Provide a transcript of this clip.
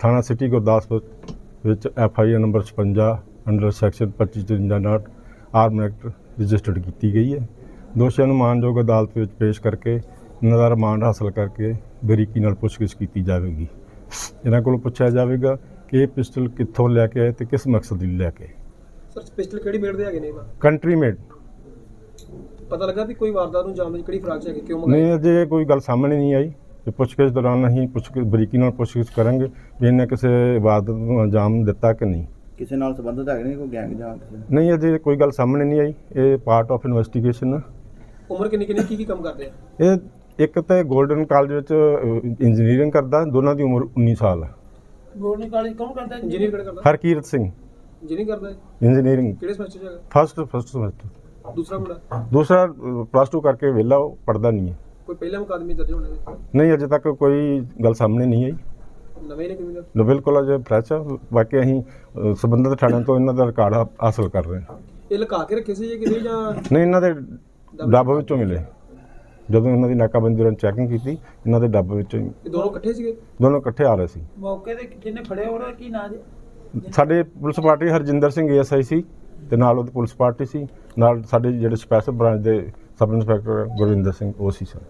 ਥਾਣਾ ਸਿਟੀ ਗੁਰਦਾਸਪੁਰ ਵਿੱਚ F I R number 56 under section 2553 ਨਾਟ ਆਰਮ ਐਕਟ ਰਜਿਸਟਰਡ ਕੀਤੀ ਗਈ ਹੈ। ਦੋਸ਼ੀਆਂ ਨੂੰ ਮਾਨਯੋਗ ਅਦਾਲਤ ਵਿੱਚ ਪੇਸ਼ ਕਰਕੇ ਇਹਨਾਂ ਦਾ ਰਿਮਾਂਡ ਹਾਸਲ ਕਰਕੇ ਬਰੀਕੀ ਨਾਲ ਪੁੱਛਗਿੱਛ ਕੀਤੀ ਜਾਵੇਗੀ। ਇਹਨਾਂ ਕੋਲੋਂ ਪੁੱਛਿਆ ਜਾਵੇਗਾ ਕਿ ਇਹ ਪਿਸਟਲ ਕਿੱਥੋਂ ਲੈ ਕੇ ਆਏ ਤੇ ਕਿਸ ਮਕਸਦ ਲਈ ਲੈ ਕੇ ਸਰ ਪਿਸਟਲ ਕਿਹੜੀ ਮੇੜ ਦੇ ਹੈਗੇ ਨੇ ਕੰਟਰੀ ਮੇਡ। ਪਤਾ ਲੱਗਾ ਵੀ ਕੋਈ ਵਾਰਦਾਤ ਨੂੰ ਜਾਣ ਦੀ ਕਿਹੜੀ ਫਰਾਕ ਚ ਹੈਗੇ ਕਿਉਂ ਮੰਗਾਈ? ਨਹੀਂ ਅਜੇ ਕੋਈ ਗੱਲ ਸਾਹਮਣੇ ਨਹੀਂ ਆਈ। ਤੇ ਪੁੱਛਗਿੱਛ ਦੌਰਾਨ ਅਸੀਂ ਪੁੱਛ ਬਰੀਕੀ ਨਾਲ ਪੁੱਛਗਿੱਛ ਕਰਾਂਗੇ ਵੀ ਇਹਨੇ ਕਿਸੇ ਇਬਾਦਤ ਨੂੰ ਅੰਜਾਮ ਦਿੱਤਾ ਕਿ ਨਹੀਂ। ਕਿਸੇ ਨਾਲ ਸੰਬੰਧਿਤ ਹੈਗੇ ਨੇ ਕੋਈ ਗੈਂਗ ਜਾਂ ਕਿਸੇ ਨਾਲ? ਨਹੀਂ ਅਜੇ ਕੋਈ ਗੱਲ ਸਾਹਮਣੇ ਨਹੀਂ ਆਈ। ਇਹ ਪਾਰਟ ਆਫ ਇਨਵੈਸਟੀਗੇਸ਼ਨ ਆ। ਉਮਰ ਕਿੰਨੀ ਕਿੰਨੀ ਕੀ ਕੀ ਕੰਮ ਕਰਦੇ ਆ? ਇਹ ਇੱਕ ਤਾਂ 골ਡਨ ਕਾਲਜ ਵਿੱਚ ਇੰਜੀਨੀਅਰਿੰਗ ਕਰਦਾ ਦੋਨਾਂ ਦੀ ਉਮਰ 19 ਸਾਲ ਹੈ ਗੋਲਡਨ ਕਾਲਜ ਕੌਣ ਕਰਦਾ? ਹੈ ਇੰਜੀਨੀਅਰ ਕਿਹੜਾ ਕਰਦਾ? ਹਰਕੀਰਤ ਸਿੰਘ। ਇੰਜੀਨੀਅਰ ਕਰਦਾ ਹੈ ਇੰਜੀਨੀਅਰਿੰਗ ਕਿਹੜੇ ਸਮੈਸਟਰ ਚ ਹੈਗਾ? ਫਸਟ ਫਸਟ ਸਮੈਸਟਰ ਦੂਸਰਾ ਮੁੰਡਾ? ਦੂਸਰਾ ਪਲੱਸ 2 ਕਰਕੇ ਵਿਹਲਾ ਉਹ ਪੜਦਾ ਨਹੀਂ ਹੈ। ਕੋਈ ਪਹਿਲਾ ਮੁਕਾਦਮੇ ਦਰਜ ਹੋਣੇ ਨੇ? ਨਹੀਂ ਅਜੇ ਤੱਕ ਕੋਈ ਗੱਲ ਸਾਹਮਣੇ ਨਹੀਂ ਆਈ। ਨਵੇਂ ਨੇ ਕਿਵੇਂ ਲੋ ਬਿਲਕੁਲ ਅਜੇ ਫਰੈਸ਼ ਆ। ਬਾਕੀ ਅਸੀਂ ਅ, ਸੰਬੰਧਿਤ ਥਾਣਿਆਂ ਤੋਂ ਇਹਨਾਂ ਦਾ ਰਿਕਾਰਡ ਹਾ- ਹਾਸਲ ਕਰ ਰਹੇ ਹਾਂ। ਇਹ ਲੁਕਾ ਕੇ ਰੱਖੇ ਸੀ ਜਾਂ ਕਿਵੇਂ ਜਾਂ ਨਹੀਂ ਇਹਨਾਂ ਦੇ ਡੱਬ ਵਿੱਚੋਂ ਮਿਲੇ। ਜਦੋਂ ਇਹਨਾਂ ਦੀ ਨਾਕਾਬੰਦੀ ਦੌਰਾਨ ਚੈਕਿੰਗ ਕੀਤੀ ਇਹਨਾਂ ਦੇ ਡੱਬ ਵਿੱਚੋਂ ਹੀ ਇਹ ਦੋਨੋਂ ਇਕੱਠੇ ਸੀਗੇ? ਦੋਨੋਂ ਇਕੱਠੇ ਆ ਰਹੇ ਸੀ। ਮੌਕੇ ਤੇ ਜਿਹਨੇ ਫੜਿਆ ਉਹਦਾ ਕੀ ਨਾਂ ਜੀ? ਸਾਡੇ police party Harjinder Singh ASI ਸੀ ਤੇ ਨਾਲ ਉਹਦੀ ਪੁਲਿਸ ਪਾਰਟੀ ਸੀ। ਨਾਲ ਸਾਡੇ ਜਿਹੜੇ ਸਪੈਸ਼ਲ ਬ੍ਰਾਂਚ ਦੇ ਸਬ ਇੰਸਪੈਕਟਰ ਗੁਰਵਿੰਦਰ ਸਿੰਘ ਉਹ ਸੀ ਸਰ।